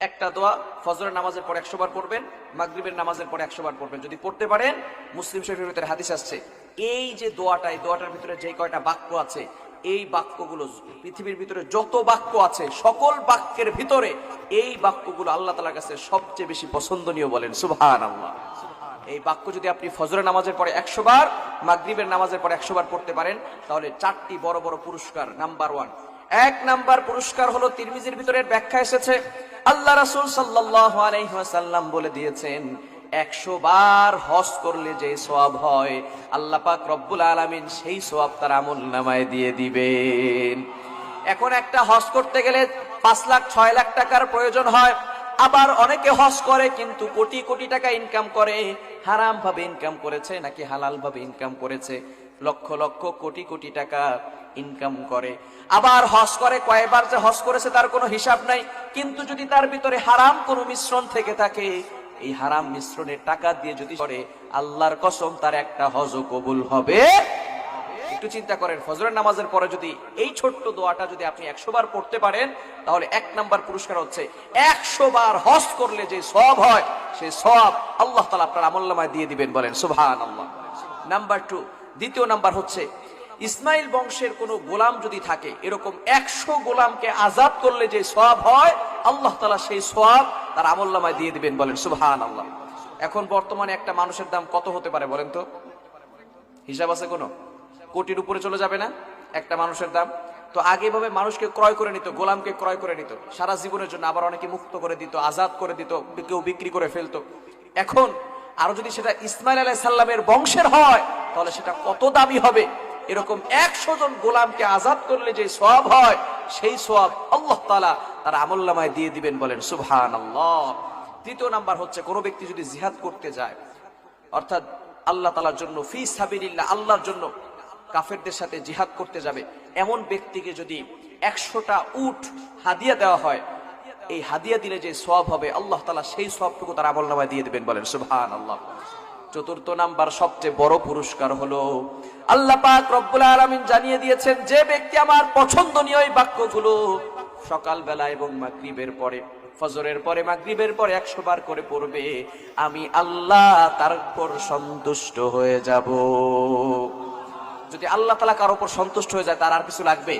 একটা দোয়া, ফজরের নামাজের পর একশো বার পড়বেন, মাগরিবের নামাজের পর একশো বার পড়বেন। যদি পড়তে পারেন, মুসলিম শরীফের ভিতরে হাদিস আসছে। এই যে দোয়াটা, এই দোয়াটার ভিতরে যে কয়টা বাক্য আছে, এই বাক্যগুলো পৃথিবীর ভিতরে যত বাক্য আছে, সকল বাক্যের ভিতরে এই বাক্যগুলো আল্লাহ তালার কাছে সবচেয়ে বেশি পছন্দনীয় বলেন। সুবহান আল্লাহ এই বাক্য যদি আপনি ফজরের নামাজের পরে একশো বার, মাগরিবের নামাজের পরে একশো বার পড়তে পারেন, তাহলে চারটি বড় বড় পুরস্কার, নাম্বার ওয়ান। এক নাম্বার পুরস্কার হলো তিরমিজির ভিতরে ব্যাখ্যা এসেছে। আল্লাহ রাসুল সাল্লাহ আলাইহি ওয়াসাল্লাম বলে দিয়েছেন, একশো বার হজ করলে যে সোয়াব হয়, আল্লাহ পাক রব্বুল আলমিন সেই সোয়াব তার আমল নামায় দিয়ে দিবেন। এখন একটা হজ করতে গেলে পাঁচ লাখ, ছয় লাখ টাকার প্রয়োজন হয়। আবার অনেকে হজ করে কিন্তু কোটি কোটি টাকা ইনকাম করে। হারাম ভাবে ইনকাম করেছে নাকি হালাল ভাবে ইনকাম করেছে? লক্ষ লক্ষ কোটি কোটি টাকা ইনকাম করে। আবার হস করে কয়েকবার যে হজ করেছে তার কোনো হিসাব নাই। কিন্তু যদি তার ভিতরে হারাম কোনো মিশ্রণ থেকে থাকে, এই হারাম মিশ্রণের টাকা দিয়ে যদি করে আল্লাহর কসম তার একটা হজ কবুল হবে। একটু চিন্তা করেন, ফজরের নামাজের পরে যদি এই ছোট্ট দোয়াটা যদি আপনি একশো বার পড়তে পারেন, তাহলে এক নাম্বার পুরস্কার হচ্ছে, একশো বার হজ করলে যে সব হয় সেই সব আল্লাহ তালা আপনার আমল্লামায় দিয়ে দিবেন বলেন সুভান আল্লাহ নাম্বার টু দ্বিতীয় নাম্বার হচ্ছে, ইসমাইল বংশের কোন গোলাম যদি থাকে, এরকম একশো গোলামকে আজাদ করলে যে সব হয়, আল্লাহ তালা সেই সব তার আমল্লামায় দিয়ে দিবেন বলেন সুভান আল্লাহ এখন বর্তমানে একটা মানুষের দাম কত হতে পারে বলেন তো? হিসাব আছে কোনো? কোটির উপরে চলে যাবে না? একটা মানুষের দাম। তো আগে ভাবে মানুষকে ক্রয় করে নিত, গোলামকে ক্রয় করে নিত। সারা জীবনের জন্য আবার অনেকে মুক্ত করে দিত, আজাদ করে দিত, কেউ বিক্রি করে ফেলতো। এখন আরও যদি সেটা ইসমাইল আলাহ সাল্লামের বংশের হয়, তাহলে সেটা কত দামি হবে? এরকম একশো জন গোলামকে আজাদ করলে যে সব হয়, সেই সব আল্লাহ তালা তার আমল্লামায় দিয়ে দিবেন বলেন সুবহান আল্লাহ তৃতীয় নাম্বার হচ্ছে, কোনো ব্যক্তি যদি জিহাদ করতে যায়, অর্থাৎ আল্লাহ তালার জন্য, ফি সাবিল্লাহ আল্লাহর জন্য কাফেরদের সাথে জিহাদ করতে যাবে। এমন ব্যক্তিকে যদি একশোটা উট হাদিয়া দেওয়া হয়, এই হাদিয়া দিলে যে সব হবে, আল্লাহ তালা সেই সবটুকু তার আমল নামায় দিয়ে দেবেন বলেন সুবহান আল্লাহ চতুর্থ নাম্বার সবচেয়ে বড় পুরস্কার হলো, আল্লাহ পাক রব্বুল আলামিন জানিয়ে দিয়েছেন, যে ব্যক্তি আমার পছন্দনীয় এই বাক্যগুলো সকালবেলা এবং মাগরিবের পরে, ফজরের পরে, মাগরিবের পরে একশো বার করে পড়বে, আমি আল্লাহ তারপর সন্তুষ্ট হয়ে যাব। যদি আল্লাহ তালা কারোর উপর সন্তুষ্ট হয়ে যায়, তার আর কিছু লাগবে?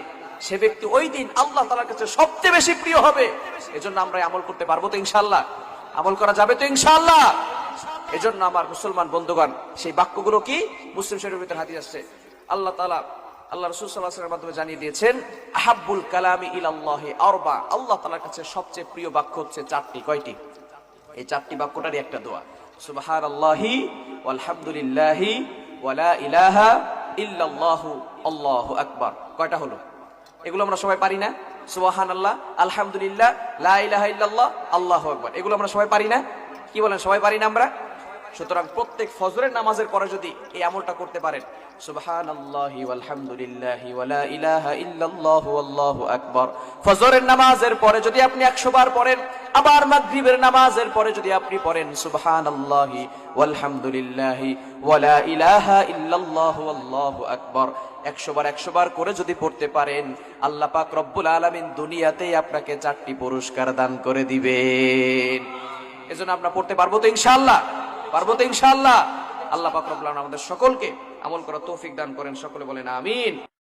সে ব্যক্তি ওই দিন আল্লাহ তালার কাছে সবচেয়ে বেশি প্রিয় হবে। এজন্য আমরা আমল করতে পারব তো ইনশাল্লাহ আমল করা যাবে তো ইনশাল্লাহ এজন্য আমার মুসলমান বন্ধুগণ, সেই বাক্যগুলো কি? মুসলিম শরীফের ভিতরে হাদিস আসছে আল্লাহ তালা, আল্লাহ রসুল সাল্লাহামের মাধ্যমে জানিয়ে দিয়েছেন, আহাব্বুল কালামি ইলাল্লাহ আরবা আল্লাহ তালার কাছে সবচেয়ে প্রিয় বাক্য হচ্ছে চারটি। কয়টি? এই চারটি বাক্যটারই একটা দোয়া। সুবাহান আল্লাহি আলহামদুলিল্লাহি ওয়ালা ইলাহা ইল্লাল্লাহু আল্লাহু আকবার। কয়টা হলো? এগুলো আমরা সবাই পারি না? সুবাহান আল্লাহ আলহামদুলিল্লাহ, লা ইলাহা ইল্লাল্লাহ, আল্লাহু আকবার। এগুলো আমরা সবাই পারি না? কি বলেন, সবাই পারি না আমরা? সুতরাং প্রত্যেক ফজরের নামাজের পরে যদি এই আমলটা করতে পারেন নামাজের পরে যদি আপনি 100 বার পড়েন, আবার পরে যদি আপনি পড়েন, সুবহানাল্লাহি ওয়ালহামদুলিল্লাহি ওয়ালা ইলাহা ইল্লাল্লাহু আল্লাহু আকবার। 100 বার 100 বার করে যদি পড়তে পারেন, আল্লাহ পাক রব্বুল আলামিন দুনিয়াতেই আপনাকে চারটি পুরস্কার দান করে দিবেন। এজন্য আমরা পড়তে পারব তো ইনশাআল্লাহ? পারব তো ইনশাআল্লাহ। আল্লাহ পাক আমাদের সকলকে আমল করার তৌফিক দান করেন। সকলে বলেন আমিন।